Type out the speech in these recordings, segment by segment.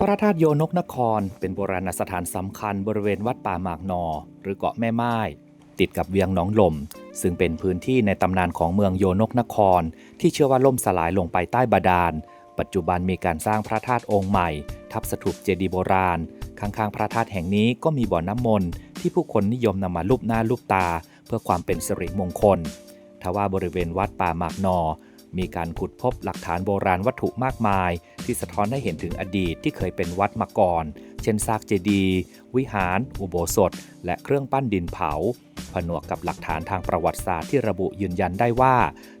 พระธาตุโยนกนคร เป็นโบราณสถานสำคัญบริเวณวัดป่าหมากนอ หรือเกาะแม่ไม้ติดกับเวียงหนองลม ซึ่งเป็นพื้นที่ในตำนานของเมืองโยนกนคร ที่เชื่อว่าล่มสลายลงไปใต้บาดาล ปัจจุบันมีการสร้างพระธาตุองค์ใหม่ ทับสถูปเจดีย์โบราณ ข้างๆ พระธาตุแห่งนี้ก็มีบ่อน้ำมนต์ที่ผู้คนนิยมนำมาลูบหน้าลูบตา เพื่อความเป็นสิริมงคลทว่าบริเวณวัดป่าหมากนอ มีการขุดพบหลักฐานโบราณวัตถุมากมาย ที่สะท้อนให้เห็นถึงอดีตที่เคยเป็นวัดมาก่อน เช่นซากเจดีย์วิหาร อุโบสถ และเครื่องปั้นดินเผา ผนวกกับหลักฐานทางประวัติศาสตร์ที่ระบุยืนยันได้ว่า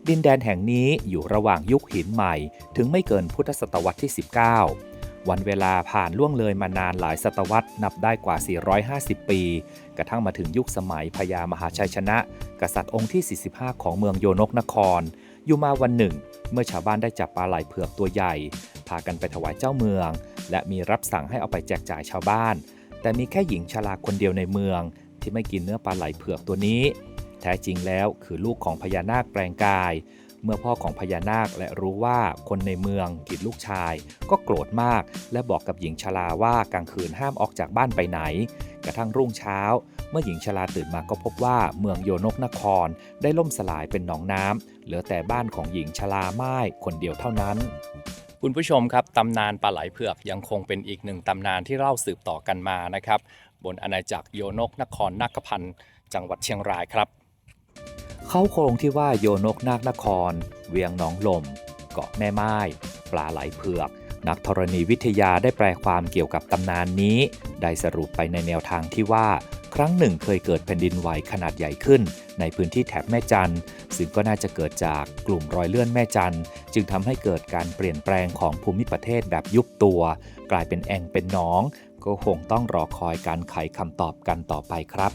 ดินแดนแห่งนี้อยู่ระหว่างยุคหินใหม่ ถึงไม่เกินพุทธศตวรรษที่ 19 วันเวลาผ่านล่วงเลยมานานหลายศตวรรษนับได้กว่า 450 ปี กระทั่งมาถึงยุคสมัยพญามหาชัยชนะ กษัตริย์องค์ที่ 45 ของเมืองโยนกนคร อยู่มาวันหนึ่ง เมื่อชาวบ้านได้จับปลาไหลเผือกตัวใหญ่ พากันไปถวายเจ้าเมือง และมีรับสั่งให้เอาไปแจกจ่ายชาวบ้าน แต่มีแค่หญิงชราคนเดียวในเมือง ที่ไม่กินเนื้อปลาไหลเผือกตัวนี้ แท้จริงแล้วคือลูกของพญานาคแปลงกาย เมื่อพ่อของพญานาคและรู้ว่าคนในเมืองกินลูกชาย ก็โกรธมาก และบอกกับหญิงชราว่ากลางคืนห้ามออกจากบ้านไปไหน กระทั่งรุ่งเช้า เมื่อหญิงชราตื่นมาก็พบว่าเมืองโยนกนครได้ล่มสลายเป็นหนองน้ำเหลือแต่บ้านของหญิงชราไม้คนเดียวเท่านั้นคุณผู้ชมครับตำนานปลาไหลเผือกยังคงเป็นอีกหนึ่งตำนานที่เล่าสืบต่อกันมานะครับ บนอาณาจักรโยนกนครนาคพันธ์จังหวัดเชียงรายครับ เขาโครงที่ว่าโยนกนาคนคร เวียงหนองลม เกาะแม่ไม้ปลาไหลเผือก นักธรณีวิทยาได้แปลความเกี่ยวกับตำนานนี้ ได้สรุปไปในแนวทางที่ว่า ครั้งหนึ่งเคยเกิดแผ่นดินไหวขนาดใหญ่ขึ้น ในพื้นที่แถบแม่จันซึ่งก็น่าจะเกิดจากกลุ่มรอยเลื่อนแม่จันจึงทำให้เกิดการเปลี่ยนแปลงของภูมิประเทศแบบยุบตัว กลายเป็นแอ่งเป็นหนอง ก็คงต้องรอคอยการไขคำตอบกันต่อไปครับ